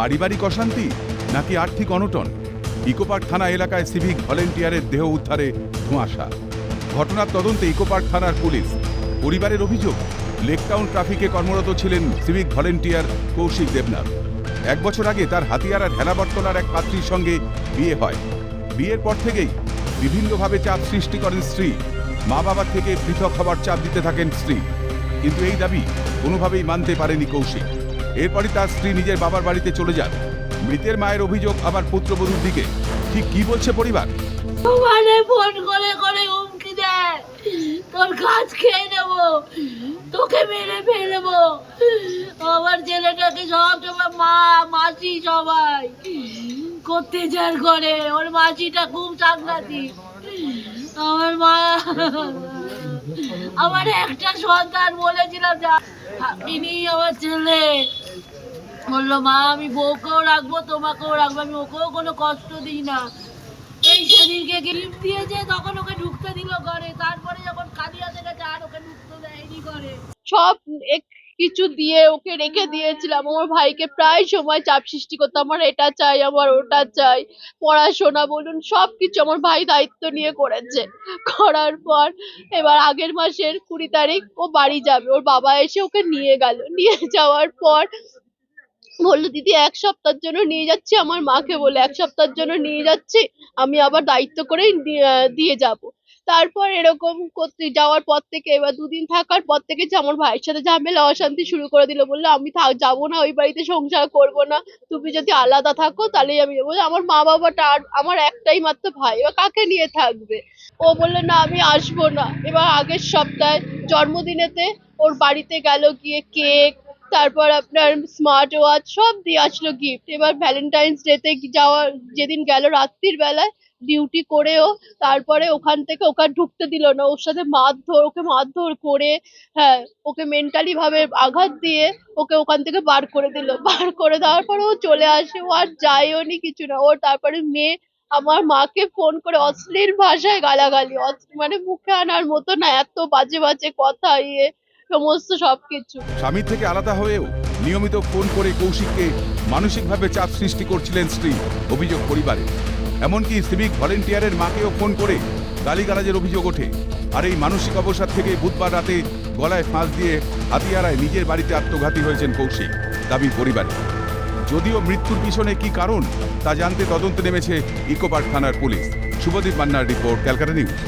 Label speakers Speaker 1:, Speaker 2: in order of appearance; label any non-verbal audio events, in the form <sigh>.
Speaker 1: পারিবারিক অশান্তি নাকি আর্থিক অনটন? ইকোপার্ক থানা এলাকায় সিভিক ভলেন্টিয়ারের দেহ উদ্ধারে ধোঁয়াশা। ঘটনার তদন্তে ইকোপার্ক থানার পুলিশ। পরিবারের অভিযোগ লেকটাউন ট্রাফিকে কর্মরত ছিলেন সিভিক ভলেন্টিয়ার কৌশিক দেবনাথ। এক বছর আগে তার হাতিয়ার আর এক পাত্রীর সঙ্গে বিয়ে হয়। বিয়ের পর থেকেই বিভিন্নভাবে চাপ সৃষ্টি করেন স্ত্রী। মা বাবার থেকে পৃথক হবার চাপ দিতে থাকেন স্ত্রী। কিন্তু এই দাবি কোনোভাবেই মানতে পারেনি কৌশিক। এরপরই তার স্ত্রী নিজের বাবার বাড়িতে চলে যান। মৃতের মায়ের অভিযোগ আবার পুত্রবধূর দিকে। ঠিক কি বলছে পরিবার?
Speaker 2: মানে ফোন করে করে হুমকি দেয়। তোর কাজ খেয়ে নেব। তোকে মেরে ফেলব। আমার ছেলেটাকে সব সময় মা, মাসি সবাই করতে চার করে ওর মাসিটা খুব সাংঘাতিক আমার মা, আমার একটা সন্তান বলেছিলাম যা ইনি আমার ছেলে। বলল, মা, আমি বউকেও রাখব, তোমাকেও রাখব, আমি ওকেও কোনো কষ্ট দিই না। এই সেদিনকে গিফট দিয়েছে, তখন ওকে ঢুকতে দিল ঘরে, তারপরে যখন হাতে গেছে আর ওকে ঢুকতে দেয়নি ঘরে।
Speaker 3: সব কিছু দিয়ে ওকে রেখে দিয়েছিলাম। আমার ভাইকে প্রায় সময় চাপ সৃষ্টি করতাম আমার এটা চাই, আমার ওটা চাই, পড়াশোনা বলুন সব কিছু আমার ভাই দায়িত্ব নিয়ে করেছে। করার পর এবার আগের মাসের কুড়ি তারিখ ও বাড়ি যাবে। ওর বাবা এসে ওকে নিয়ে গেল। নিয়ে যাওয়ার পর বলল, দিদি, এক সপ্তাহের জন্য নিয়ে যাচ্ছি, আমার মাকে বলে এক সপ্তাহের জন্য নিয়ে যাচ্ছি, আমি আবার দায়িত্ব করেই দিয়ে- যাব। তারপর এরকম করতে, যাওয়ার পর থেকে, এবার দুদিন থাকার পর থেকে যে আমার ভাইয়ের সাথে ঝামেলা, অশান্তি শুরু করে দিল, বলল, আমি যাব না, ওই বাড়িতে সংসার করব না, তুমি যদি আলাদা থাকো, তাহলেই আমি যাব। আমার মা বাবাটা আর, আমার একটাই মাত্র ভাই এবার কাকে নিয়ে থাকবে? ও বলল, না, আমি আসব না। এবার আগের সপ্তাহে জন্মদিনেতে ওর বাড়িতে গেল গিয়ে কেক তারপর আপনার স্মার্ট ওয়াচ সব দিয়ে আসলো গিফট এবার ভ্যালেন্টাইন্স ডেতে যাওয়ার যেদিন গেল রাত্রির বেলায় ডিউটি করেও তারপরে ওখান থেকে ওকে ঢুকতে দিল না। ওর সাথে মারধর, ওকে মারধর করে হ্যাঁ ওকে মেন্টালি ভাবে আঘাত দিয়ে ওকে ওখান থেকে বার করে দিল। <laughs> বার করে দেওয়ার পরে ও চলে আসে। ও আর যায়ও নি কিছু না। ওর তারপরে মেয়ে আমার মাকে ফোন করে অশ্লীল ভাষায় গালাগালি। মানে মুখে আনার মতো না, এত বাজে বাজে কথা ইয়ে। সমস্ত সবকিছু।
Speaker 1: স্বামীর থেকে আলাদা হয়েও নিয়মিত ফোন করে কৌশিককে মানসিকভাবে চাপ সৃষ্টি করছিলেন স্ত্রী, অভিযোগ পরিবারে এমনকি সিভিক ভলেন্টিয়ারের মাকেও ফোন করে গালিগালাজের অভিযোগ ওঠে। আর এই মানসিক অবসাদ থেকে বুধবার রাতে গলায় ফাঁস দিয়ে হাতিয়ারায় নিজের বাড়িতে আত্মঘাতী হয়েছেন কৌশিক, দাবি পরিবারে যদিও মৃত্যুর পিছনে কি কারণ, তা জানতে তদন্তে নেমেছে ইকোপার্ক থানার পুলিশ। শুভদীপ মান্নার রিপোর্ট ক্যালকাটা নিউজ।